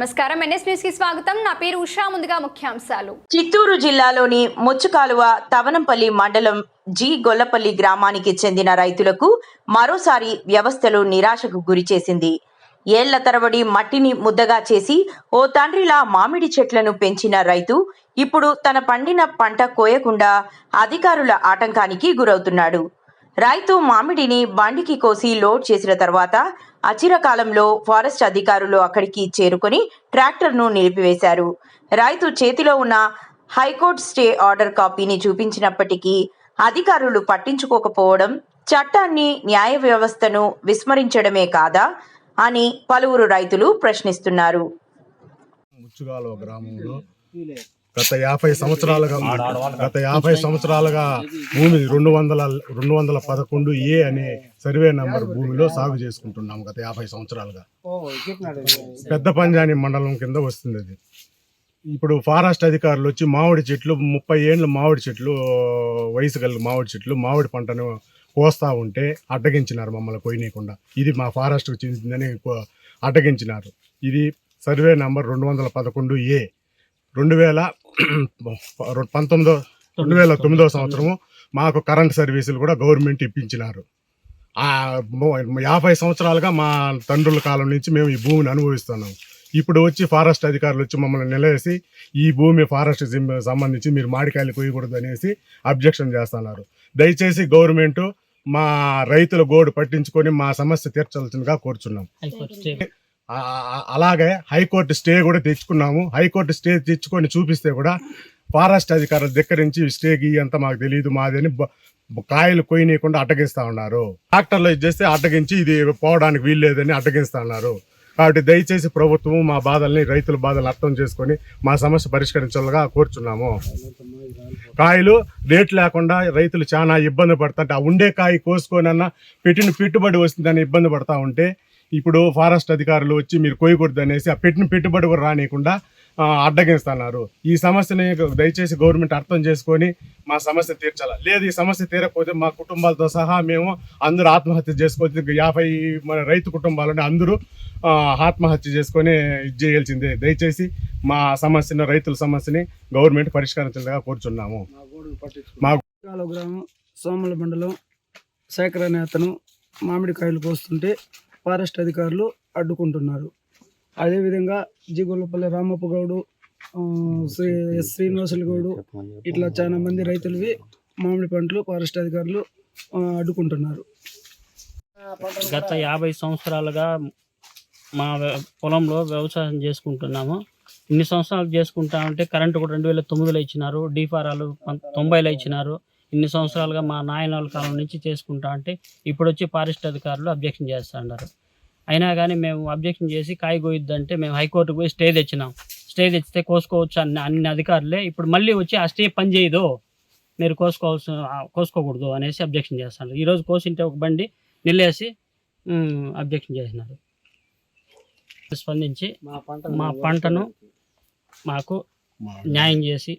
నమస్కారం. ఎన్ఎస్ న్యూస్కి స్వాగతం. నా పేరు ఉషా. ముందుగా ముఖ్యాంశాలు. చిత్తూరు జిల్లాలోని ముచ్చుకాలువ తవనంపల్లి మండలం జి గొల్లపల్లి గ్రామానికి చెందిన రైతులకు మరోసారి వ్యవస్థలు నిరాశకు గురిచేసింది ఏళ్ళ తరబడి మట్టిని ముద్దగా చేసి ఓ తండ్రిలా మామిడి చెట్లను పెంచిన రైతు ఇప్పుడు తన పండిన పంట కోయకుండా అధికారుల ఆటంకానికి గురవుతున్నాడు. రైతు మామిడిని బండికి కోసి లోడ్ చేసిన తర్వాత అచిరకాలంలో ఫారెస్ట్ అధికారులు అక్కడికి చేరుకొని ట్రాక్టర్ను నిలిపివేశారు. రైతు చేతిలో ఉన్న హైకోర్టు స్టే ఆర్డర్ కాపీని చూపించినప్పటికీ అధికారులు పట్టించుకోకపోవడం చట్టాన్ని న్యాయ వ్యవస్థను విస్మరించడమే కాదా అని పలువురు రైతులు ప్రశ్నిస్తున్నారు. గ్రామంలో గత యాభై సంవత్సరాలుగా గత యాభై సంవత్సరాలుగా భూమి రెండు వందల రెండు వందల పదకొండు ఏ అనే సర్వే నంబర్ భూమిలో సాగు చేసుకుంటున్నాం గత యాభై సంవత్సరాలుగా. పెద్ద పంజాని మండలం కింద వస్తుంది అది. ఇప్పుడు ఫారెస్ట్ అధికారులు వచ్చి మామిడి చెట్లు ముప్పై ఏండ్ల మామిడి చెట్లు వయసు గల మామిడి చెట్లు మామిడి పంటను కోస్తా ఉంటే అడ్డగించినారు మమ్మల్ని కొయ్యనీయకుండా. ఇది మా ఫారెస్ట్కి చెందిందని కో- అడ్డగించినారు. ఇది సర్వే నంబర్ రెండు వందల పదకొండు ఏ. రెండు వేల పంతొమ్మిదో రెండు వేల తొమ్మిదో సంవత్సరము మాకు కరెంట్ సర్వీసులు కూడా గవర్నమెంట్ ఇప్పించినారు. యాభై సంవత్సరాలుగా మా తండ్రుల కాలం నుంచి మేము ఈ భూమిని అనుభవిస్తున్నాం. ఇప్పుడు వచ్చి ఫారెస్ట్ అధికారులు వచ్చి మమ్మల్ని నిలవేసి ఈ భూమి ఫారెస్ట్ సంబంధించి మీరు మాడికాయలు కొయ్యకూడదు అనేసి అబ్జెక్షన్ చేస్తున్నారు. దయచేసి గవర్నమెంట్ మా రైతుల గోడు పట్టించుకొని మా సమస్య తీర్చాల్సిందిగా కోరుచున్నాం. అలాగే హైకోర్టు స్టే కూడా తెచ్చుకున్నాము. హైకోర్టు స్టే తెచ్చుకొని చూపిస్తే కూడా ఫారెస్ట్ అధికారుల దగ్గర నుంచి స్టే గీ అంతా మాకు తెలియదు మాదని బ- కాయలు కొయ్యనీయకుండా అడ్డగిస్తా ఉన్నారు. ట్రాక్టర్లో ఇది చేస్తే అడ్డగించి ఇది పోవడానికి వీల్లేదని అడ్డగిస్తా ఉన్నారు. కాబట్టి దయచేసి ప్రభుత్వం మా బాధల్ని రైతుల బాధలు అర్థం చేసుకొని మా సమస్య పరిష్కరించాలిగా కోరుచున్నాము. కాయలు రేట్ లేకుండా రైతులు చాలా ఇబ్బంది పడుతుంటే ఆ ఉండే కాయ కోసుకొనన్నా పెట్టిన పెట్టుబడి వస్తుందని ఇబ్బంది పడతా ఉంటే ఇప్పుడు ఫారెస్ట్ అధికారులు వచ్చి మీరు కోయకూడదు అనేసి ఆ పెట్టిన పెట్టుబడి కూడా రానియకుండా అడ్డగిస్తున్నారు. ఈ సమస్యని దయచేసి గవర్నమెంట్ అర్థం చేసుకొని మా సమస్య తీర్చాలి? లేదు ఈ సమస్య తీరకపోతే మా కుటుంబాలతో సహా మేము అందరూ ఆత్మహత్య చేసుకోవచ్చు యాభై మన రైతు కుటుంబాలని అందరూ ఆత్మహత్య చేసుకొని ఇది చేయాల్సిందే దయచేసి మా సమస్యను రైతుల సమస్యని గవర్నమెంట్ పరిష్కరించాలిగా కోరుచున్నాము. మా గ్రామం సోమల మండలం శేఖర్ అనే అతను మామిడికాయలు కోస్తుంటే ఫారెస్ట్ అధికారులు అడ్డుకుంటున్నారు. అదేవిధంగా జిగొల్లపల్లి రామప్ప గౌడు శ్రీ ఎస్ శ్రీనివాసులు గౌడు ఇట్లా చాలా మంది రైతులవి మామిడి పంటలు ఫారెస్ట్ అధికారులు అడ్డుకుంటున్నారు. గత యాభై సంవత్సరాలుగా మా పొలంలో వ్యవసాయం చేసుకుంటున్నాము. ఇన్ని సంవత్సరాలు చేసుకుంటా ఉంటే కరెంటు కూడా రెండు వేల తొమ్మిదిలో ఇచ్చినారు డీఫారాలు తొంభైలో ఇచ్చినారు. ఇన్ని సంవత్సరాలుగా మా నాయనల కాలం నుంచి చేసుకుంటా అంటే ఇప్పుడు వచ్చి ఫారెస్ట్ అధికారులు అబ్జెక్షన్ చేస్తా ఉన్నారు అయినా కానీ మేము అబ్జెక్షన్ చేసి కాయ కోయిద్దంటే మేము హైకోర్టుకు పోయి స్టే తెచ్చినాం. స్టే తెచ్చితే కోసుకోవచ్చు అన్ని అన్ని అధికారులే. ఇప్పుడు మళ్ళీ వచ్చి ఆ స్టే పని చేయదు మీరు కోసుకోవాల్సిన కోసుకోకూడదు అనేసి అబ్జెక్షన్ చేస్తున్నారు ఈరోజు కోసింటే ఒక బండి నిల్లేసి అబ్జెక్షన్ చేసినారు. స్పందించి మా పంటను మాకు న్యాయం చేసి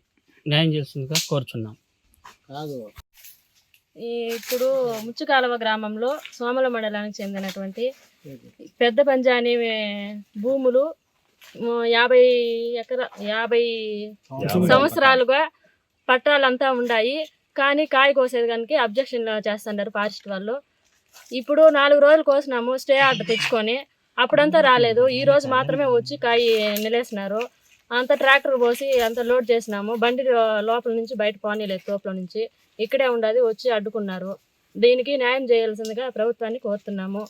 న్యాయం చేస్తుందిగా కోరుచున్నాం. ఈ ఇప్పుడు ముచ్చుకాలవ గ్రామంలో సోమల మండలానికి చెందినటువంటి పెద్ద పంజాని భూములు యాభై ఎకరా యాభై సంవత్సరాలుగా పట్టాలంతా ఉన్నాయి కానీ కాయ కోసేది కనుక అబ్జెక్షన్ చేస్తున్నారు ఫారెస్ట్ వాళ్ళు. ఇప్పుడు నాలుగు రోజులు కోసినాము స్టే ఆర్డర్ తెచ్చుకొని అప్పుడంతా రాలేదు. ఈ రోజు మాత్రమే వచ్చి కాయ నిలేసినారు. అంత ట్రాక్టర్ పోసి అంత లోడ్ చేసినాము. బండి లోపల నుంచి బయట పోనీలేదు తోపుల నుంచి. ఇక్కడే ఉండదు వచ్చి అడ్డుకున్నారు. దీనికి న్యాయం చేయాల్సిందిగా ప్రభుత్వాన్ని కోరుతున్నాము.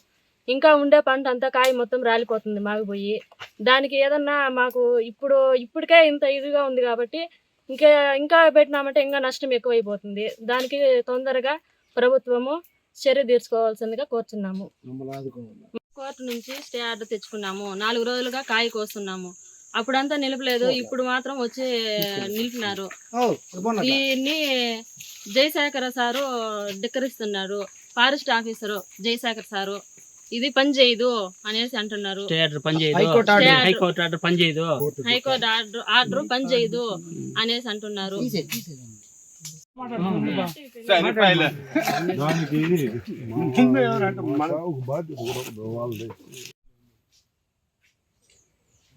ఇంకా ఉండే పంట అంతా కాయ మొత్తం రాలిపోతుంది మాగిపోయి దానికి ఏదన్నా మాకు ఇప్పుడు ఇప్పటికే ఇంత ఇదిగా ఉంది కాబట్టి ఇంకా ఇంకా పెట్టినామంటే ఇంకా నష్టం ఎక్కువైపోతుంది. దానికి తొందరగా ప్రభుత్వము చర్య తీర్చుకోవాల్సిందిగా కోరుతున్నాము కోర్టు నుంచి స్టే ఆర్డర్ తెచ్చుకున్నాము. నాలుగు రోజులుగా కాయ కోస్తున్నాము. అప్పుడంతా నిలపలేదు. ఇప్పుడు మాత్రం వచ్చి నిలిపినారు. దీన్ని Jayasekhara sir ధిక్కరిస్తున్నారు. Forest officer Jayasekhar sir. ఇది పని చేయదు అనేసి అంటున్నారు. High court order. హైకోర్టు ఆర్డర్ పని చేయదు. హైకోర్టు ఆర్డర్ ఆర్డర్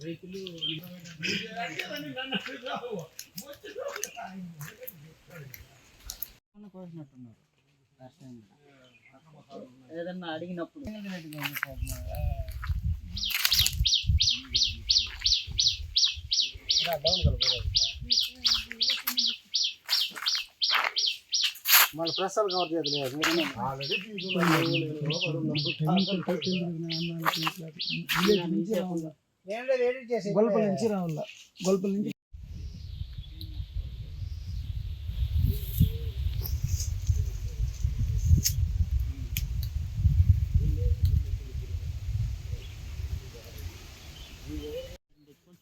చేయదు అనేసి అంటున్నారు ఏదన్నా అడిగినప్పుడు మళ్ళీ ప్రసాద్ కవర్ చేయలేదు గొల్పల నుంచి రావాల? గొల్పల నుంచి.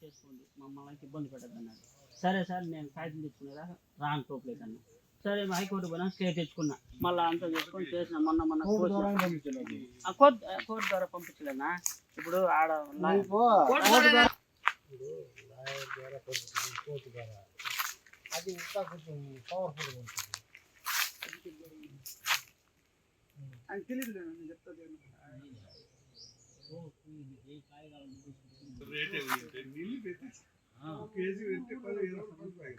చేసుకోండి మమ్మల్ని ఇబ్బంది పెట్టద్దు అన్నాడు సరే సార్ నేను కాగితం తెచ్చుకునేదా రాను టోప్లేట్ అన్న సరే మా హైకోర్టు పోయినా స్టే తెచ్చుకున్నా. మళ్ళీ అంతా చేసుకొని చేసిన మొన్న మొన్న కోర్టు ఆ కోర్టు ద్వారా పంపించలేనా? ఇప్పుడు ఆడ అది ఇంకా కొంచెం పవర్ఫుల్ ఉంటుంది. తెలియదు నేను చెప్తా కేజీ పెట్టి పది ఇరవై రూపాయలు.